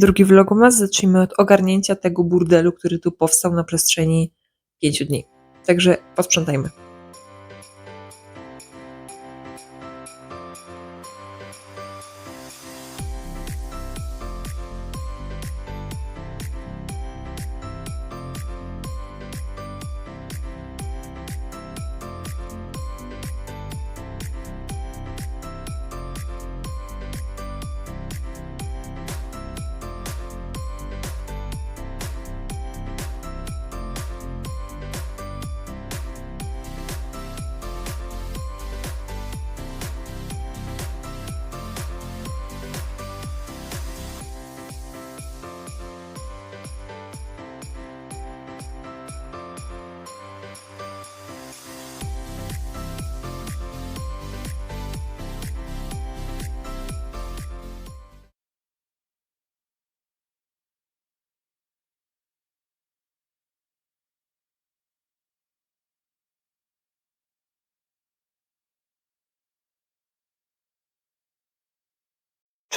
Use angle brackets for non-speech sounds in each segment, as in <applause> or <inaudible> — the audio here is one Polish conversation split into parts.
Drugi vlogmas zacznijmy od ogarnięcia tego burdelu, który tu powstał na przestrzeni pięciu dni. Także posprzątajmy.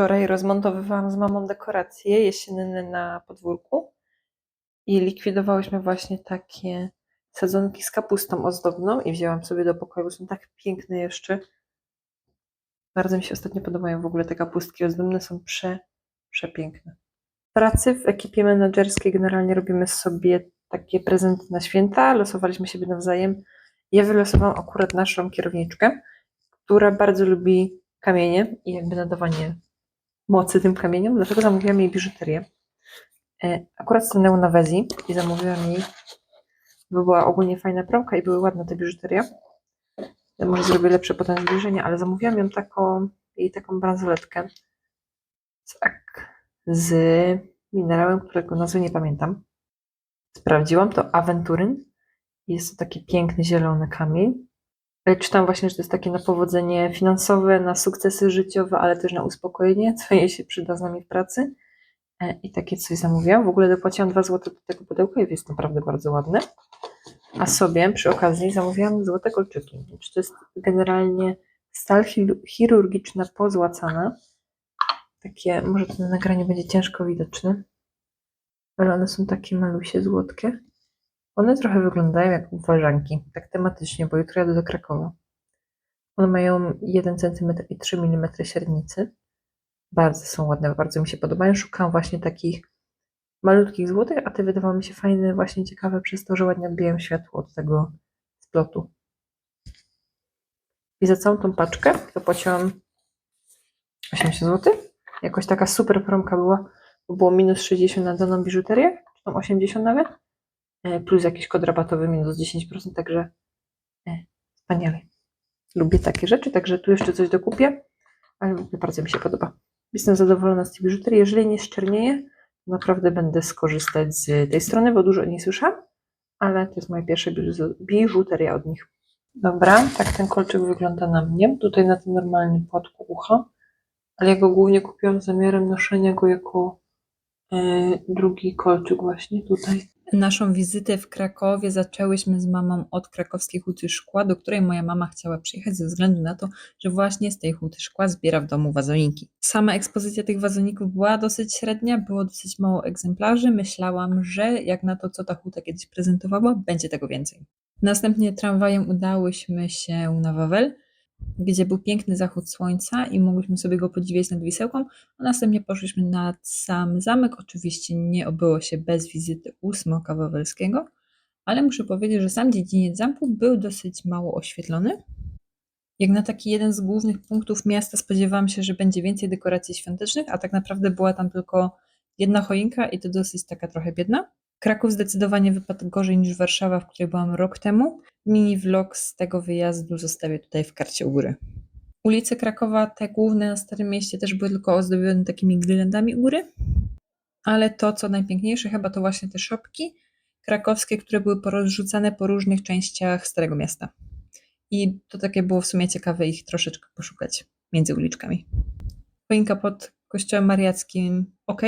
Wczoraj rozmontowywałam z mamą dekoracje jesienne na podwórku i likwidowałyśmy właśnie takie sadzonki z kapustą ozdobną i wzięłam sobie do pokoju. Są tak piękne jeszcze. Bardzo mi się ostatnio podobają w ogóle te kapustki ozdobne, są prze, przepiękne. Pracy w ekipie menedżerskiej generalnie robimy sobie takie prezenty na święta. Losowaliśmy siebie nawzajem. Ja wylosowałam akurat naszą kierowniczkę, która bardzo lubi kamienie i jakby nadawanie mocy tym kamieniom, dlatego zamówiłam jej biżuterię. E, Akurat stanęło na Wezji i zamówiłam jej, bo była ogólnie fajna promka i były ładne te biżuterie. Ja może zrobię lepsze potem zbliżenie, ale zamówiłam ją taką, jej taką bransoletkę tak, z minerałem, którego nazwy nie pamiętam. Sprawdziłam, to awenturyn. Jest to taki piękny, zielony kamień. E, Czytam właśnie, że to jest takie na powodzenie finansowe, na sukcesy życiowe, ale też na uspokojenie, <laughs> co jej się przyda z nami w pracy. E, I takie coś zamówiłam. W ogóle dopłaciłam 2 zł do tego pudełka i jest naprawdę bardzo ładne. A sobie przy okazji zamówiłam złote kolczyki. To jest generalnie stal chirurgiczna pozłacana. Takie, może to na nagraniu będzie ciężko widoczne, ale one są takie malusie, złotkie. One trochę wyglądają jak ważanki, tak tematycznie, bo jutro jadę do Krakowa. One mają 1 cm i 3 mm średnicy. Bardzo są ładne, bardzo mi się podobają. Szukałam właśnie takich malutkich złotych, a te wydawały mi się fajne, właśnie ciekawe przez to, że ładnie odbijają światło od tego splotu. I za całą tą paczkę zapłaciłam 80 zł. Jakoś taka super promka była, bo było minus 60 na daną biżuterię, czy tam 80 nawet plus jakiś kod rabatowy minus 10%, także e, wspaniale. Lubię takie rzeczy, także tu jeszcze coś dokupię, ale bardzo mi się podoba. Jestem zadowolona z tej biżuterii. Jeżeli nie szczernieje, to naprawdę będę skorzystać z tej strony, bo dużo o niej słyszałam, ale to jest moja pierwsza biżu- biżuteria od nich. Dobra, tak ten kolczyk wygląda na mnie. Tutaj na tym normalnym płatku ucha, ale ja go głównie kupiłam z zamiarem noszenia go jako e, drugi kolczyk właśnie tutaj. Naszą wizytę w Krakowie zaczęłyśmy z mamą od krakowskiej huty szkła, do której moja mama chciała przyjechać ze względu na to, że właśnie z tej huty szkła zbiera w domu wazoniki. Sama ekspozycja tych wazoników była dosyć średnia, było dosyć mało egzemplarzy. Myślałam, że jak na to, co ta huta kiedyś prezentowała, będzie tego więcej. Następnie tramwajem udałyśmy się na Wawel, gdzie był piękny zachód słońca i mogłyśmy sobie go podziwiać nad Wisełką, a następnie poszliśmy nad sam zamek. Oczywiście nie obyło się bez wizyty u Smoka Wawelskiego, ale muszę powiedzieć, że sam dziedziniec zamku był dosyć mało oświetlony. Jak na taki jeden z głównych punktów miasta spodziewałam się, że będzie więcej dekoracji świątecznych, a tak naprawdę była tam tylko jedna choinka i to dosyć taka trochę biedna. Kraków zdecydowanie wypadł gorzej niż Warszawa, w której byłam rok temu. Mini vlog z tego wyjazdu zostawię tutaj w karcie u góry. Ulice Krakowa, te główne na Starym Mieście, też były tylko ozdobione takimi girlandami u góry. Ale to, co najpiękniejsze, chyba to właśnie te szopki krakowskie, które były porozrzucane po różnych częściach Starego Miasta. I to takie było w sumie ciekawe ich troszeczkę poszukać między uliczkami. Choinka pod kościołem mariackim ok,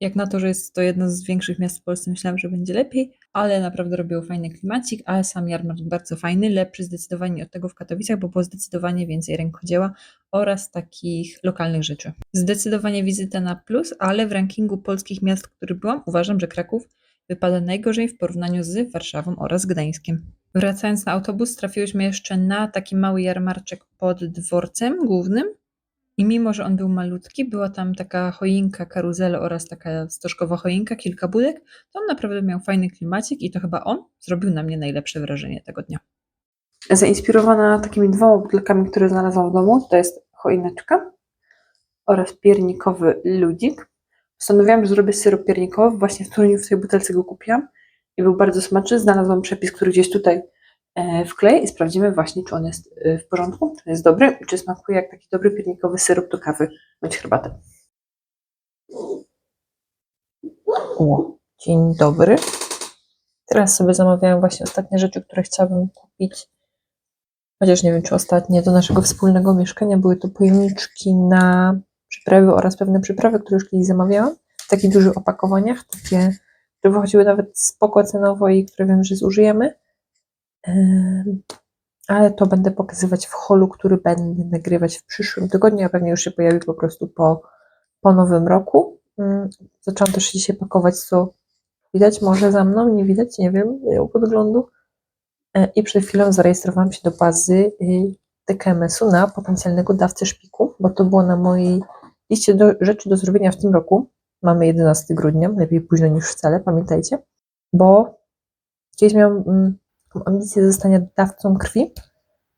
Jak na to, że jest to jedno z większych miast w Polsce, myślałam, że będzie lepiej, ale naprawdę robiło fajny klimacik, ale sam jarmark bardzo fajny, lepszy zdecydowanie od tego w Katowicach, bo było zdecydowanie więcej rękodzieła oraz takich lokalnych rzeczy. Zdecydowanie wizyta na plus, ale w rankingu polskich miast, w których byłam, uważam, że Kraków wypada najgorzej w porównaniu z Warszawą oraz Gdańskiem. Wracając na autobus, trafiłyśmy jeszcze na taki mały jarmarczek pod dworcem głównym. I mimo, że on był malutki, była tam taka choinka, karuzela oraz taka stożkowa choinka, kilka budek, to on naprawdę miał fajny klimacik i to chyba on zrobił na mnie najlepsze wrażenie tego dnia. Zainspirowana takimi dwoma butelkami, które znalazłam w domu, to jest choineczka oraz piernikowy ludzik. Postanowiłam, że zrobię syrop piernikowy, właśnie w Toruniu w tej butelce go kupiłam i był bardzo smaczny. Znalazłam przepis, który gdzieś tutaj wkleję i sprawdzimy właśnie, czy on jest e, w porządku, czy jest dobry czy smakuje jak taki dobry piernikowy syrop do kawy bądź herbaty. O, dzień dobry. Teraz sobie zamawiałam właśnie ostatnie rzeczy, które chciałabym kupić. Chociaż nie wiem, czy ostatnie do naszego wspólnego mieszkania były to pojemniczki na przyprawy oraz pewne przyprawy, które już kiedyś zamawiałam. W takich dużych opakowaniach, takie, które wychodziły nawet spoko cenowo i które wiem, że zużyjemy. Ale to będę pokazywać w holu, który będę nagrywać w przyszłym tygodniu, a pewnie już się pojawi po prostu po, po nowym roku. Mm, Zaczęłam też dzisiaj pakować, co widać może za mną, nie widać, nie wiem, mam podglądu. E, I przed chwilą zarejestrowałam się do bazy y, TKMS-u na potencjalnego dawcę szpiku, bo to było na mojej liście do, rzeczy do zrobienia w tym roku. Mamy 11 grudnia, lepiej późno niż wcale, pamiętajcie, bo kiedyś miałam taką ambicję zostania dawcą krwi,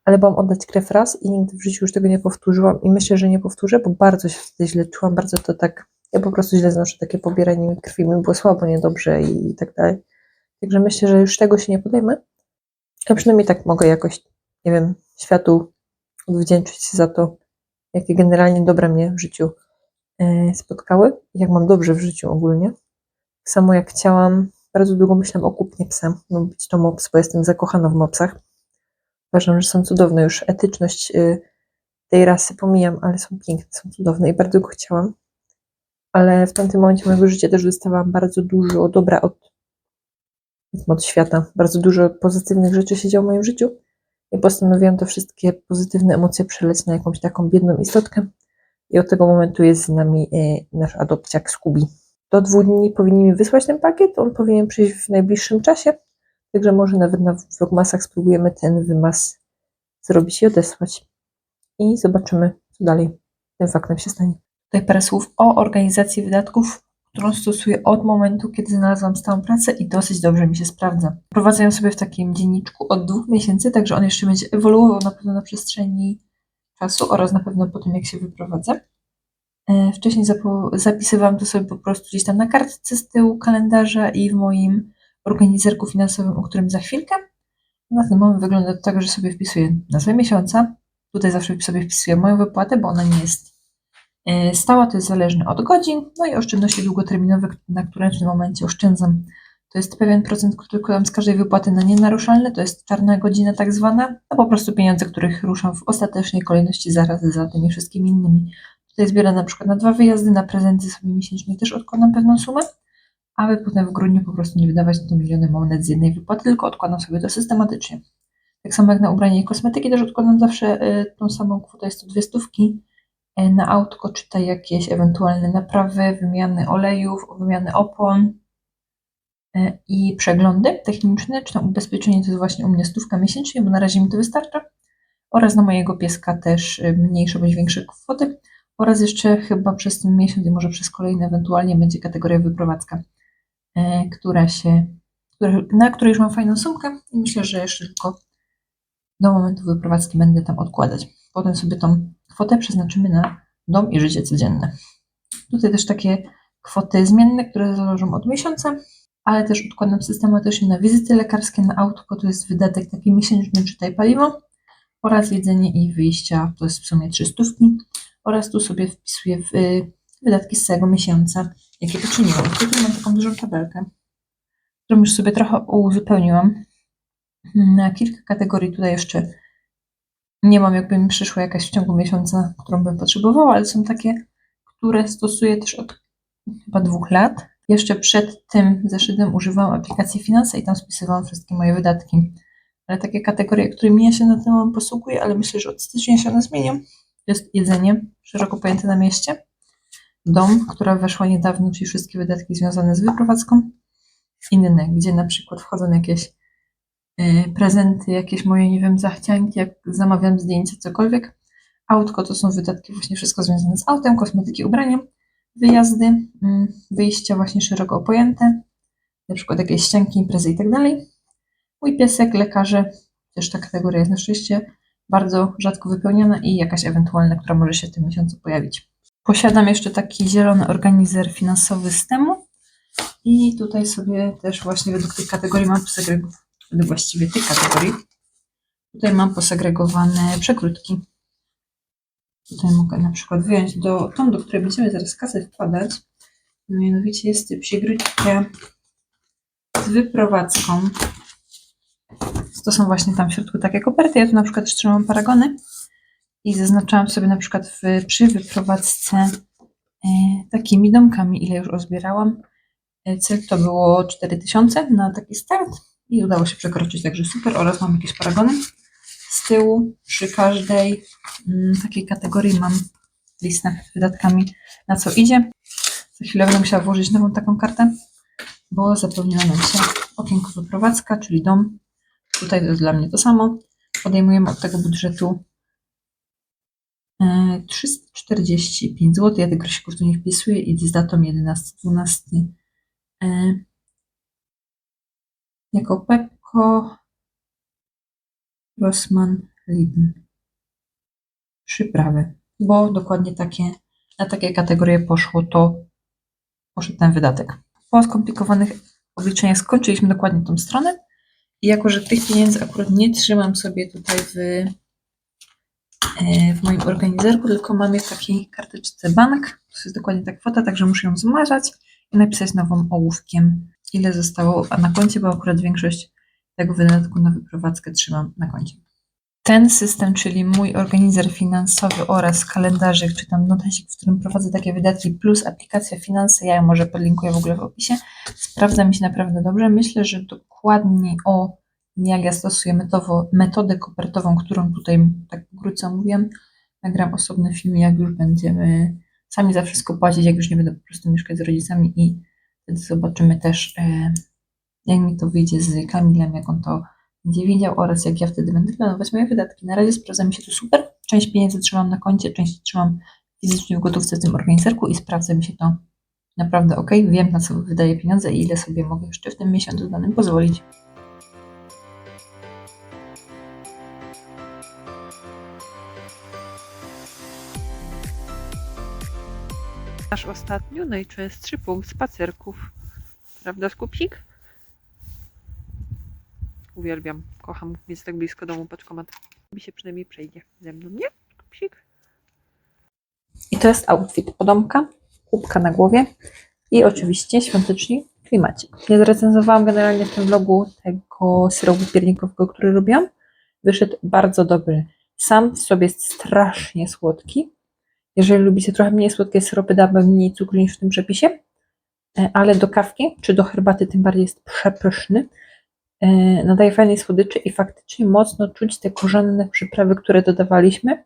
ale byłam oddać krew raz i nigdy w życiu już tego nie powtórzyłam i myślę, że nie powtórzę, bo bardzo się wtedy źle czułam, bardzo to tak, ja po prostu źle znoszę takie pobieranie krwi, mi było słabo, niedobrze i, i tak dalej. Także myślę, że już tego się nie podejmę. A przynajmniej tak mogę jakoś, nie wiem, światu odwdzięczyć się za to, jakie generalnie dobra mnie w życiu e, spotkały, jak mam dobrze w życiu ogólnie. Samo jak chciałam, bardzo długo myślałam o kupnie psa, no być to mops, bo jestem zakochana w mopsach. Uważam, że są cudowne, już etyczność y, tej rasy pomijam, ale są piękne, są cudowne i bardzo go chciałam. Ale w tamtym momencie mojego życia też dostawałam bardzo dużo dobra od od świata. Bardzo dużo pozytywnych rzeczy się działo w moim życiu i postanowiłam te wszystkie pozytywne emocje przeleć na jakąś taką biedną istotkę i od tego momentu jest z nami e, nasz adopciak Scooby. Do dwóch dni powinni mi wysłać ten pakiet, on powinien przyjść w najbliższym czasie, także może nawet na vlogmasach spróbujemy ten wymaz zrobić i odesłać. I zobaczymy, co dalej tym faktem się stanie. Tutaj parę słów o organizacji wydatków, którą stosuję od momentu, kiedy znalazłam stałą pracę i dosyć dobrze mi się sprawdza. Prowadzę ją sobie w takim dzienniczku od dwóch miesięcy, także on jeszcze będzie ewoluował na pewno na przestrzeni czasu oraz na pewno po tym, jak się wyprowadzę. E, Wcześniej zapisywałam to sobie po prostu gdzieś tam na kartce z tyłu kalendarza i w moim organizerku finansowym, o którym za chwilkę. Na ten moment wygląda to tak, że sobie wpisuję nazwę miesiąca. Tutaj zawsze sobie wpisuję moją wypłatę, bo ona nie jest e, stała, to jest zależne od godzin. No i oszczędności długoterminowe, na które w tym momencie oszczędzam. To jest pewien procent, który kładam z każdej wypłaty na nienaruszalne, to jest czarna godzina tak zwana, a po prostu pieniądze, których ruszam w ostatecznej kolejności zaraz za tymi wszystkimi innymi. Tutaj zbieram na przykład na dwa wyjazdy, na prezenty sobie miesięcznie też odkładam pewną sumę, aby potem w grudniu po prostu nie wydawać na to miliony monet z jednej wypłaty, tylko odkładam sobie to systematycznie. Tak samo jak na ubranie i kosmetyki też odkładam zawsze y, tą samą kwotę, jest to dwie stówki y, na autko, czy te jakieś ewentualne naprawy, wymiany olejów, wymiany opon y, i przeglądy techniczne, czy tam ubezpieczenie to jest właśnie u mnie stówka miesięcznie, bo na razie mi to wystarcza. Oraz na mojego pieska też mniejsze bądź większe kwoty. Oraz jeszcze chyba przez ten miesiąc i może przez kolejny ewentualnie będzie kategoria wyprowadzka, e, która się, na której już mam fajną sumkę i myślę, że jeszcze tylko do momentu wyprowadzki będę tam odkładać. Potem sobie tą kwotę przeznaczymy na dom i życie codzienne. Tutaj też takie kwoty zmienne, które zależą od miesiąca, ale też odkładam systematycznie na wizyty lekarskie, na autko, to jest wydatek taki miesięczny, czytaj paliwo, oraz jedzenie i wyjścia, to jest w sumie 300 oraz tu sobie wpisuję w, y, wydatki z całego miesiąca, jakie poczyniłam. Tutaj mam taką dużą tabelkę, którą już sobie trochę uzupełniłam. Na kilka kategorii tutaj jeszcze nie mam, jakby mi przyszła jakaś w ciągu miesiąca, którą bym potrzebowała, ale są takie, które stosuję też od chyba dwóch lat. Jeszcze przed tym zeszytem używałam aplikacji Finanse i tam spisywałam wszystkie moje wydatki. Ale takie kategorie, którymi ja się na tym posługuję, ale myślę, że od stycznia się one zmienią, jest jedzenie, szeroko pojęte na mieście, dom, która weszła niedawno, czyli wszystkie wydatki związane z wyprowadzką, inne, gdzie na przykład wchodzą jakieś y, prezenty, jakieś moje, nie wiem, zachcianki, jak zamawiam zdjęcia, cokolwiek. Autko to są wydatki właśnie wszystko związane z autem, kosmetyki, ubrania, wyjazdy, mm, wyjścia właśnie szeroko pojęte, na przykład jakieś ścianki, imprezy i tak dalej. Mój piesek, lekarze, też ta kategoria jest na szczęście bardzo rzadko wypełniana i jakaś ewentualna, która może się w tym miesiącu pojawić. Posiadam jeszcze taki zielony organizer finansowy z temu i tutaj sobie też właśnie według tych kategorii mam posegregowane, właściwie tych kategorii, tutaj mam posegregowane przekrótki. Tutaj mogę na przykład wyjąć do tą, do której będziemy zaraz kasę wkładać. Mianowicie jest przygródka z wyprowadzką. To są właśnie tam w środku takie koperty. Ja tu na przykład trzymam paragony i zaznaczałam sobie na przykład w, przy wyprowadzce e, takimi domkami, ile już uzbierałam. E, cel to było 4000 na taki start i udało się przekroczyć, także super. Oraz mam jakieś paragony z tyłu przy każdej mm, takiej kategorii mam listę z wydatkami na co idzie. Za chwilę będę musiała włożyć nową taką kartę, bo zapełniła nam się okienko wyprowadzka, czyli dom. Tutaj to jest dla mnie to samo. Odejmujemy od tego budżetu e, 345 zł. Ja tych grosików tu nie wpisuję i z datą 11-12 e, jako Pepko Rossmann Lidl. Przyprawy, bo dokładnie takie, na takie kategorie poszło to, poszedł ten wydatek. Po skomplikowanych obliczeniach skończyliśmy dokładnie tą stronę i jako, że tych pieniędzy akurat nie trzymam sobie tutaj w, e, w moim organizerku, tylko mam je w takiej karteczce bank, to jest dokładnie ta kwota, także muszę ją zmazać i napisać nową ołówkiem, ile zostało na koncie, bo akurat większość tego wydatku na wyprowadzkę trzymam na koncie. Ten system, czyli mój organizer finansowy oraz kalendarzyk, czy tam notesik, w którym prowadzę takie wydatki, plus aplikacja Finanse, ja ją może podlinkuję w ogóle w opisie, sprawdza mi się naprawdę dobrze. Myślę, że dokładniej o jak ja stosuję metowo, metodę kopertową, którą tutaj tak pokrótce mówiłem, nagram osobny film, jak już będziemy sami za wszystko płacić, jak już nie będę po prostu mieszkać z rodzicami i wtedy zobaczymy też, e, jak mi to wyjdzie z Kamilem, jak on to będzie widział oraz jak ja wtedy będę planować moje wydatki. Na razie sprawdza mi się to super. Część pieniędzy trzymam na koncie, część trzymam fizycznie w gotówce w tym organizerku i sprawdza mi się to naprawdę ok. Wiem, na co wydaję pieniądze i ile sobie mogę jeszcze w tym miesiącu danym pozwolić. Nasz ostatnio najczęstszy punkt spacerków. Prawda, Skupsik? Uwielbiam, kocham mieć tak blisko domu paczkomat. Mi się przynajmniej przejdzie ze mną, nie? Skupsik? I to jest outfit podomka, kubka na głowie i oczywiście świąteczny klimacik. Nie zrecenzowałam generalnie w tym vlogu tego syropu piernikowego, który robiłam. Wyszedł bardzo dobry. Sam w sobie jest strasznie słodki. Jeżeli lubicie trochę mniej słodkie syropy, dałabym mniej cukru niż w tym przepisie. E, Ale do kawki czy do herbaty tym bardziej jest przepyszny. E, Nadaje fajnej słodyczy i faktycznie mocno czuć te korzenne przyprawy, które dodawaliśmy.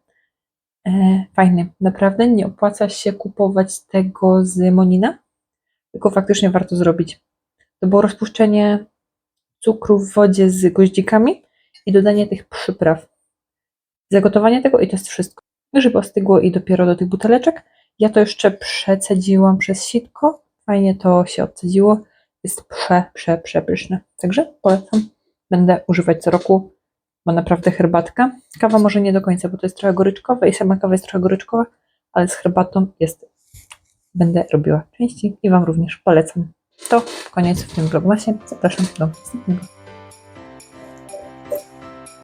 E, Fajny, naprawdę nie opłaca się kupować tego z Monina, tylko faktycznie warto zrobić. To było rozpuszczenie cukru w wodzie z goździkami i dodanie tych przypraw. Zagotowanie tego i to jest wszystko. Żeby ostygło i dopiero do tych buteleczek. Ja to jeszcze przecedziłam przez sitko. Fajnie to się odcedziło. Jest prze, prze. Także polecam. Będę używać co roku, bo naprawdę herbatka. Kawa może nie do końca, bo to jest trochę goryczkowe i sama kawa jest trochę goryczkowa, ale z herbatą jest. Będę robiła częściej i Wam również polecam. To koniec w tym vlogmasie. Zapraszam do następnego.